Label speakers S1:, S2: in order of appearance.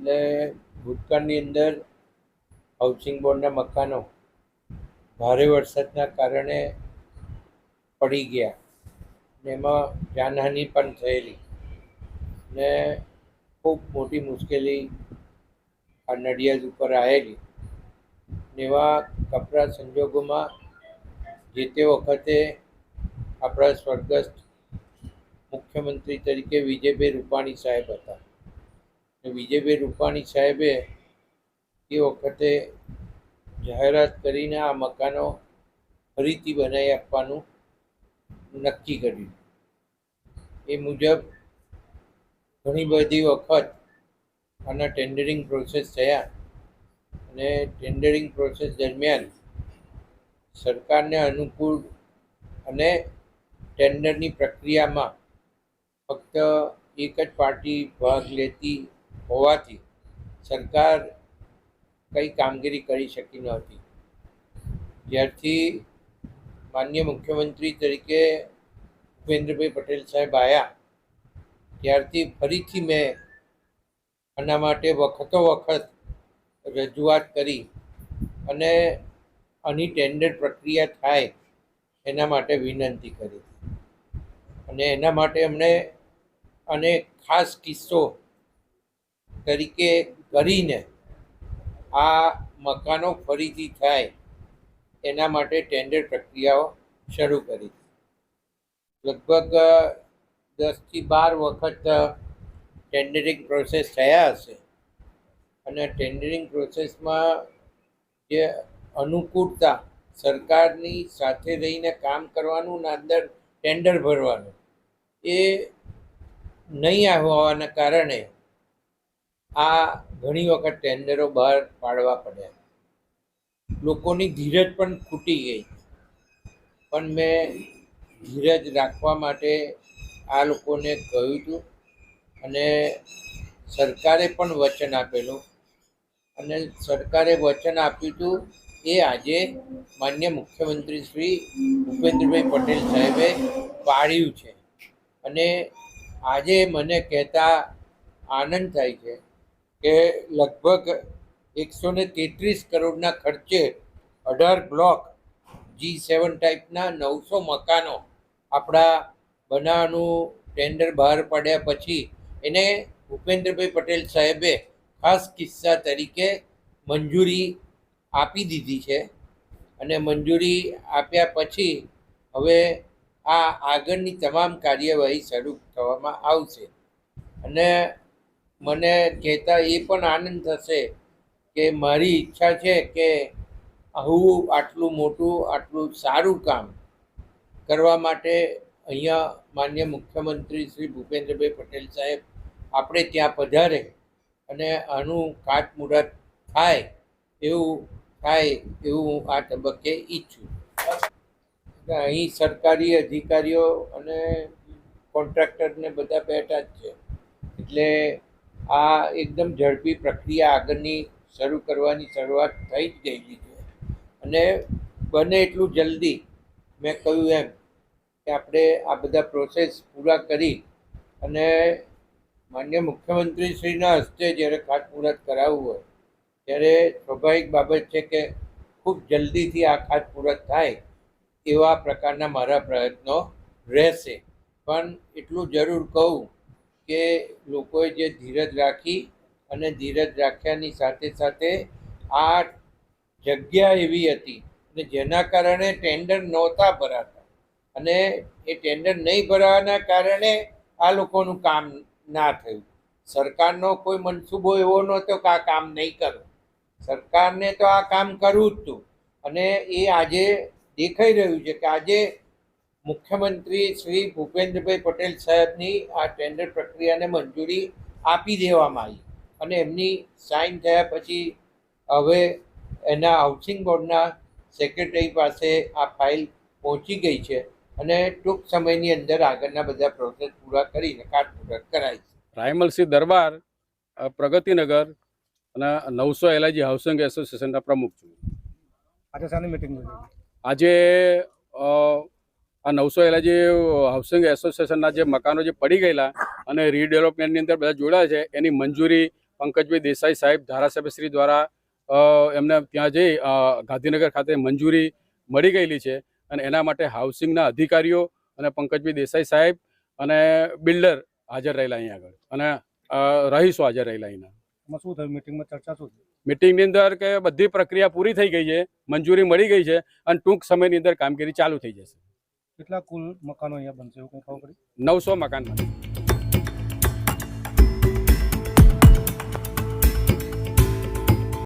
S1: એટલે ભૂતકાળની અંદર હાઉસિંગ બોર્ડના મકાનો ભારે વરસાદના કારણે પડી ગયા. ને એમાં જાનહાનિ પણ થયેલી. ને ખૂબ મોટી મુશ્કેલી આ નડિયાદ ઉપર આવેલી. એવા કપરા સંજોગોમાં જે તે વખતે આપણા સ્વર્ગસ્થ મુખ્યમંત્રી તરીકે વિજયભાઈ રૂપાણી સાહેબ હતા. વિજયભાઈ રૂપાણી સાહેબે એ વખતે જાહેરાત કરીને આ મકાનો ફરીથી બનાવી આપવાનું નક્કી કર્યું. એ મુજબ ઘણી બધી વખત આના ટેન્ડરિંગ પ્રોસેસ થયા અને ટેન્ડરિંગ પ્રોસેસ દરમિયાન સરકારને અનુકૂળ અને ટેન્ડરની પ્રક્રિયામાં ફક્ત એક જ પાર્ટી ભાગ લેતી હોવાથી સરકાર કંઈ કામગીરી કરી શકી નહોતી જ્યારથી માન્ય મુખ્યમંત્રી તરીકે ભૂપેન્દ્રભાઈ પટેલ સાહેબ આવ્યા ત્યારથી ફરીથી મેં આના માટે વખતો વખત રજૂઆત કરી અને આની ટેન્ડર પ્રક્રિયા થાય એના માટે વિનંતી કરી. અને એના માટે અમને અને ખાસ કિસ્સો તરીકે કરીને આ મકાનો ફરીથી થાય, એના માટે ટેન્ડર પ્રક્રિયાઓ શરૂ કરી. લગભગ દસથી બાર વખત ટેન્ડરિંગ પ્રોસેસ થયા હશે. અને ટેન્ડરિંગ પ્રોસેસમાં જે અનુકૂળતા સરકારની સાથે રહીને કામ કરવાનું ને અંદર ટેન્ડર ભરવાનું, એ નહીં હોવાના કારણે આ ઘણી વખત ટેન્ડરો બહાર પાડવા પડ્યા લોકોની ધીરજ પણ ખૂટી ગઈ. પણ મેં ધીરજ રાખવા માટે આ લોકોને કહ્યું હતું અને સરકારે પણ વચન આપેલું. અને સરકારે વચન આપ્યું હતું એ આજે માન્ય મુખ્યમંત્રી શ્રી ભૂપેન્દ્રભાઈ પટેલ સાહેબે પાડ્યું છે. અને આજે મને કહેતા આનંદ થાય છે કે લગભગ એકસો ને તેત્રીસ કરોડના ખર્ચે અઢાર બ્લોક જી સેવન ટાઈપના નવસો મકાનો આપણા બનાવવાનું ટેન્ડર બહાર પાડ્યા પછી એને ભૂપેન્દ્રભાઈ પટેલ સાહેબે ખાસ કિસ્સા તરીકે મંજૂરી આપી દીધી છે. અને મંજૂરી આપ્યા પછી હવે આ આગળની તમામ કાર્યવાહી શરૂ થવામાં આવશે. અને મને કહેતા એ પણ આનંદ થશે કે મારી ઈચ્છા છે કે આવું આટલું મોટું, આટલું સારું કામ કરવા માટે અહીંયા માન્ય મુખ્યમંત્રી શ્રી ભૂપેન્દ્રભાઈ પટેલ સાહેબ આપણે ત્યાં પધારે અને આનું ખાતમુહૂર્ત થાય એવું થાય એવું હું આ તબક્કે ઈચ્છું. અહીં સરકારી અધિકારીઓ અને કોન્ટ્રાક્ટરને બધા બેઠા જ છે. એટલે આ એકદમ ઝડપી પ્રક્રિયા આગળની શરૂ કરવાની શરૂઆત થઈ જ ગયેલી છે. અને બને એટલું જલ્દી, મેં કહ્યું એમ, કે આપણે આ બધા પ્રોસેસ પૂરા કરી અને માન્ય મુખ્યમંત્રીશ્રીના હસ્તે જ્યારે ખાતમુહૂર્ત કરાવવું હોય, ત્યારે સ્વાભાવિક બાબત છે કે ખૂબ જલ્દીથી આ ખાતમુહૂર્ત થાય એવા પ્રકારના મારા પ્રયત્નો રહેશે. પણ એટલું જરૂર કહું કે લોકોએ જે ધીરજ રાખી અને ધીરજ રાખ્યાની સાથે સાથે આ જગ્યા એવી હતી અને જેના કારણે ટેન્ડર નહોતા ભરાતા. અને એ ટેન્ડર નહીં ભરાવાના કારણે આ લોકોનું કામ ના થયું. સરકારનો કોઈ મનસૂબો એવો નહોતો કે આ કામ નહીં કરો. સરકારને તો આ કામ કરવું જ હતું. અને એ આજે દેખાઈ રહ્યું છે કે આજે મુખ્યમંત્રી શ્રી ભૂપેન્દ્રભાઈ પટેલ સાહેબની આ ટેન્ડર પ્રક્રિયાને મંજૂરી આપી દેવામાં આવી અને એમની સાઇન થયા પછી હવે એના હાઉસિંગ બોર્ડના સેક્રેટરી પાસે આ ફાઇલ પહોંચી ગઈ છે અને ટૂંક સમયની અંદર આગળના બધા પ્રોસેસ પૂરા કરીને ખાતમુહૂર્ત કરાય છે.
S2: રાયમલસિંહ દરબાર પ્રગતિનગર અને નવસો એલઆઈજી હાઉસિંગ એસોસિએશનના પ્રમુખ છું.
S3: આજે મિટિંગ
S2: આજે અ, આ નવસો એલા જે હાઉસિંગ એસોસિએશનના જે મકાનો જે પડી ગયેલા અને રીડેવલપમેન્ટની અંદર બધા જોડાયા છે એની મંજૂરી પંકજભાઈ દેસાઈ સાહેબ ધારાસભ્યશ્રી દ્વારા એમને ત્યાં જઈ ગાંધીનગર ખાતે મંજૂરી મળી ગયેલી છે અને એના માટે હાઉસિંગના અધિકારીઓ અને પંકજભાઈ દેસાઈ સાહેબ અને બિલ્ડર હાજર રહેલા અહીં આગળ. અને રહીશો હાજર રહેલા અહીંના.
S3: શું થયું? મિટિંગમાં ચર્ચા શું
S2: મિટિંગની અંદર કે બધી પ્રક્રિયા પૂરી થઈ ગઈ છે મંજૂરી મળી ગઈ છે અને ટૂંક સમયની અંદર કામગીરી ચાલુ થઈ જશે.
S3: કેટલા કુલ મકાનો અહીંયા બનશે એવું કંઈ ખબર પડી?
S2: નવસો મકાન બને